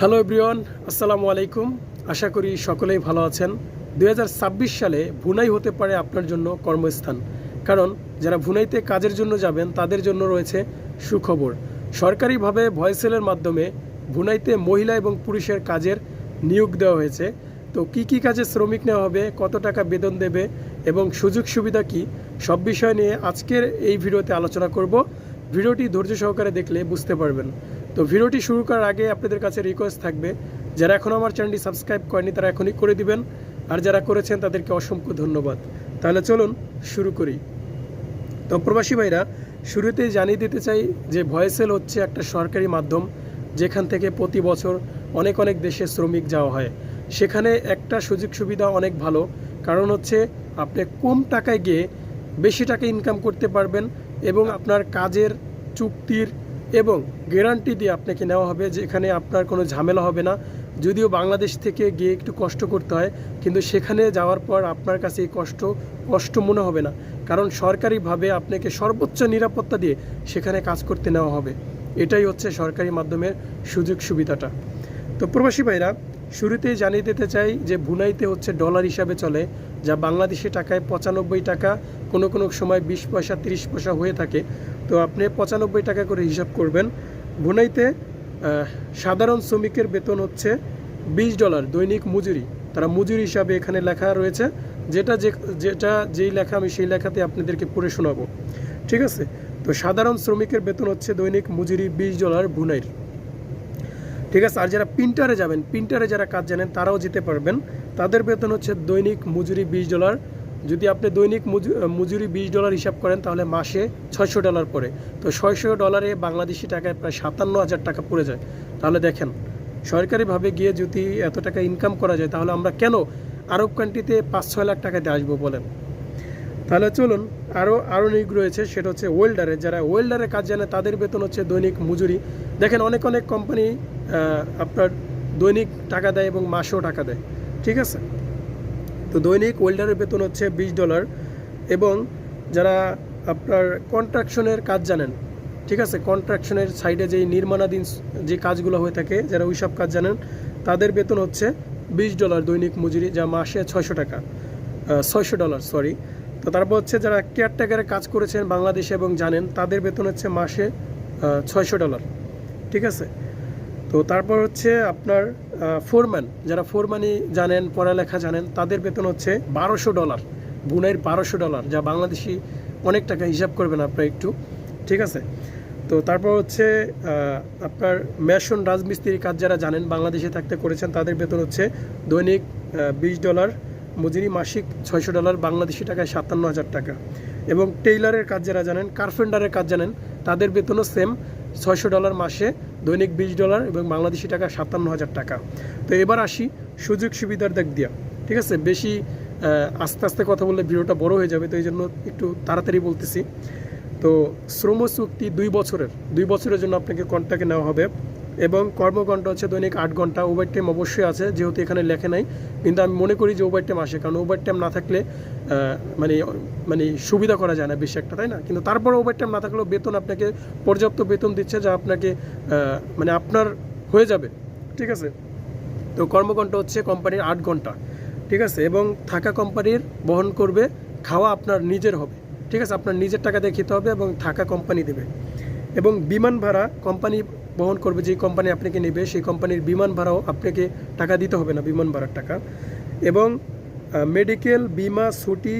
Hello everyone আসসালামু আলাইকুম। আশা করি সকলেই ভালো আছেন। দু হাজার ছাব্বিশ সালে ভুনাই হতে পারে আপনার জন্য কর্মস্থান। কারণ যারা ভুনাইতে কাজের জন্য যাবেন, তাদের জন্য রয়েছে সুখবর। সরকারিভাবে ভয়েসেলের মাধ্যমে ভুনাইতে মহিলা এবং পুরুষের কাজের নিয়োগ দেওয়া হয়েছে। তো কি কি কাজে শ্রমিক নেওয়া হবে, কত টাকা বেতন দেবে এবং সুযোগ সুবিধা কি, সব বিষয় নিয়ে আজকের এই ভিডিওতে আলোচনা করব। ভিডিওটি ধৈর্য সহকারে দেখলে বুঝতে পারবেন। তো ভিডিওটি শুরু করার আগে আপনাদের কাছে রিকোয়েস্ট থাকবে, যারা এখনও আমার চ্যানেলটি সাবস্ক্রাইব করেনি তারা এখনই করে দিবেন, আর যারা করেছেন তাদেরকে অসংখ্য ধন্যবাদ। তাহলে চলুন শুরু করি। তো প্রবাসী ভাইরা, শুরুতেই জানিয়ে দিতে চাই যে ভয়েসেল হচ্ছে একটা সরকারি মাধ্যম, যেখান থেকে প্রতি বছর অনেক অনেক দেশে শ্রমিক যাওয়া হয়। সেখানে একটা সুযোগ সুবিধা অনেক ভালো, কারণ হচ্ছে আপনি কম টাকায় গিয়ে বেশি টাকা ইনকাম করতে পারবেন এবং আপনার কাজের চুক্তির এবং গ্যারান্টি দিয়ে আপনাকে নেওয়া হবে যেখানে আপনার কোনো ঝামেলা হবে না। যদিও বাংলাদেশ থেকে গিয়ে একটু কষ্ট করতে হয়, কিন্তু সেখানে যাওয়ার পর আপনার কাছে এই কষ্ট কষ্ট মনে হবে না। কারণ সরকারিভাবে আপনাকে সর্বোচ্চ নিরাপত্তা দিয়ে সেখানে কাজ করতে নেওয়া হবে। এটাই হচ্ছে সরকারি মাধ্যমের সুযোগ সুবিধাটা। তো প্রবাসী ভাইরা শুরুতেই জানিয়ে দিতে চাই যে ভুনাইতে হচ্ছে ডলার হিসাবে চলে, যা বাংলাদেশি টাকায় পঁচানব্বই টাকা, কোনো কোনো সময় বিশ পয়সা, তিরিশ পয়সা হয়ে থাকে। তো আপনি পঁচানব্বই টাকা করে হিসাব করবেন। ভুনাইতে সাধারণ শ্রমিকের বেতন হচ্ছে বিশ ডলার, দৈনিক মজুরি। তারা মজুরি হিসাবে এখানে লেখা রয়েছে। যেটা যে, যেটা যেই লেখা আমি সেই লেখাতে আপনাদেরকে পড়ে শোনাবো। ঠিক আছে? তো সাধারণ শ্রমিকের বেতন হচ্ছে দৈনিক মজুরি বিশ ডলার ভুনাইর ঠিক আছে? আর যারা প্রিন্টারে যাবেন, প্রিন্টারে যারা কাজ জানেন, তারাও যেতে পারবেন। তাদের বেতন হচ্ছে দৈনিক মজুরি বিশ ডলার। যদি আপনি দৈনিক মজু- মজুরি বিশ ডলার হিসাব করেন, তাহলে মাসে ছয়শো ডলার পড়ে। তো ছয়শো ডলারে বাংলাদেশি টাকায় প্রায় সাতান্ন হাজার টাকা পড়ে যায়। তাহলে দেখেন, সরকারিভাবে গিয়ে যদি এত টাকা ইনকাম করা যায়, তাহলে আমরা কেন আরব কান্ট্রিতে পাঁচ ছয় লাখ টাকাতে আসব বলেন? তাহলে চলুন আরও আরও নিয়োগ রয়েছে, সেটা হচ্ছে ওয়েল্ডারের যারা ওয়েল্ডারে কাজ জানে, তাদের বেতন হচ্ছে দৈনিক মজুরি। দেখেন, অনেক অনেক কোম্পানি আপনার দৈনিক টাকা দেয় এবং মাসেও টাকা দেয়। ঠিক আছে? তো দৈনিক ওয়েল্ডারের বেতন হচ্ছে বিশ ডলার এবং যারা আপনার কন্ট্রাকশনের কাজ জানেন, ঠিক আছে? কন্ট্রাকশনের সাইডে যেই নির্মাণাধীন যে কাজগুলো হয়ে থাকে, যারা ওইসব কাজ জানেন, তাদের বেতন হচ্ছে বিশ ডলার দৈনিক মজুরি, যা মাসে ছয়শো টাকা। ছয়শো ডলার, সরি। তো তারপর হচ্ছে যারা কেয়ারটেকারে কাজ করেছেন বাংলাদেশে এবং জানেন, তাদের বেতন হচ্ছে মাসে ছয়শো ডলার। ঠিক আছে? তো তারপর হচ্ছে আপনার ফোরম্যান যারা ফোরম্যানই জানেন, পড়ালেখা জানেন, তাদের বেতন হচ্ছে বারোশো ডলার বুনের বারোশো ডলার যা বাংলাদেশি অনেক টাকা হিসাব করবেন আপনার একটু, ঠিক আছে? তো তারপর হচ্ছে আপনার মেশন রাজমিস্ত্রির কাজ যারা জানেন, বাংলাদেশে থাকতে করেছেন, তাদের বেতন হচ্ছে দৈনিক বিশ ডলার মজুরি মাসিক ছয়শো ডলার বাংলাদেশি টাকায় সাতান্ন হাজার টাকা। এবং টেইলারের কাজ যারা জানেন কার্পেন্টারের কাজ জানেন, তাদের বেতনও সেম ছয়শো ডলার মাসে দৈনিক বিশ ডলার এবং বাংলাদেশি টাকা সাতান্ন হাজার টাকা। তো এবার আসি সুযোগ সুবিধার দিক দিয়া। ঠিক আছে? বেশি আস্তে আস্তে কথা বললে ভিডিওটা বড় হয়ে যাবে, তো এই জন্য একটু তাড়াতাড়ি বলতেছি। তো শ্রম চুক্তি দুই বছরের দুই বছরের জন্য আপনাকে কন্ট্যাক্টে নেওয়া হবে। এবং কর্মঘণ্টা হচ্ছে দৈনিক আট ঘণ্টা ওভার টাইম অবশ্যই আছে, যেহেতু এখানে লেখে নাই। কিন্তু আমি মনে করি যে ওভার টাইম আসে, কারণ ওভার টাইম না থাকলে মানে মানে সুবিধা করা যায় না বেশি একটা, তাই না? কিন্তু তারপরে ওভার টাইম না থাকলেও বেতন আপনাকে, পর্যাপ্ত বেতন দিচ্ছে যা আপনাকে মানে আপনার হয়ে যাবে, ঠিক আছে? তো কর্মঘণ্টা হচ্ছে কোম্পানির আট ঘণ্টা, ঠিক আছে? এবং থাকা কোম্পানির বহন করবে, খাওয়া আপনার নিজের হবে, ঠিক আছে? আপনার নিজের টাকা দিয়ে খেতে হবে এবং থাকা কোম্পানি দেবে। এবং বিমান ভাড়া কোম্পানি বহন করবে যেই কোম্পানি আপনাকে নেবে, সেই কোম্পানির বিমান ভাড়াও আপনাকে টাকা দিতে হবে না, বিমান ভাড়ার টাকা। এবং মেডিকেল, বিমা, ছুটি,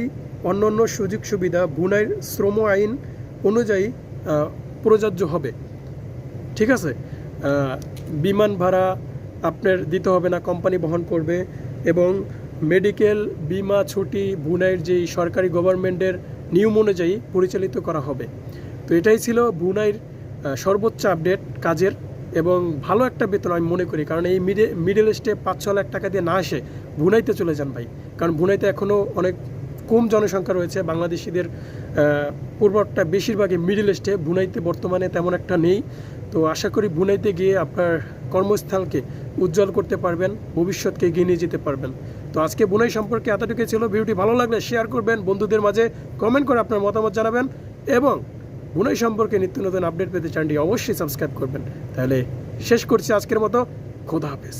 অন্যান্য সুযোগ সুবিধা বুনাইর শ্রম আইন অনুযায়ী প্রযোজ্য হবে। ঠিক আছে? বিমান ভাড়া আপনার দিতে হবে না, কোম্পানি বহন করবে এবং মেডিকেল, বিমা, ছুটি, বুনাইয়ের যেই সরকারি গভর্নমেন্টের নিয়ম অনুযায়ী পরিচালিত করা হবে। তো এটাই ছিল বুনাইয়ের সর্বোচ্চ আপডেট কাজের এবং ভালো একটা বেতন আমি মনে করি। কারণ এই মিডে মিডল স্টে পাঁচ, ছ লাখ টাকা দিয়ে না আসে বুনাইতে চলে যান ভাই। কারণ বুনাইতে এখনও অনেক কম জনসংখ্যা রয়েছে। বাংলাদেশিদের পূর্বটা বেশিরভাগই মিডিল ইস্টে বুনাইতে বর্তমানে তেমন একটা নেই। তো আশা করি বুনাইতে গিয়ে আপনার কর্মস্থলকে উজ্জ্বল করতে পারবেন, ভবিষ্যৎকে এগিয়ে নিয়ে যেতে পারবেন। তো আজকে বুনাই সম্পর্কে এতটুকু ছিল। ভিডিওটি ভালো লাগলে শেয়ার করবেন। বন্ধুদের মাঝে কমেন্ট করে আপনার মতামত জানাবেন এবং বুনাই সম্পর্কে নিত্য নতুন আপডেট পেতে চ্যানেলটি অবশ্যই সাবস্ক্রাইব করবেন। তাহলে শেষ করছি আজকের মতো। খোদা হাফেজ।